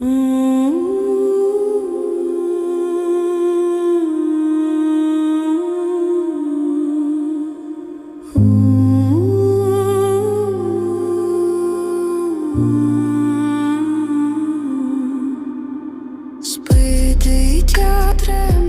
Спи, дитя, треба.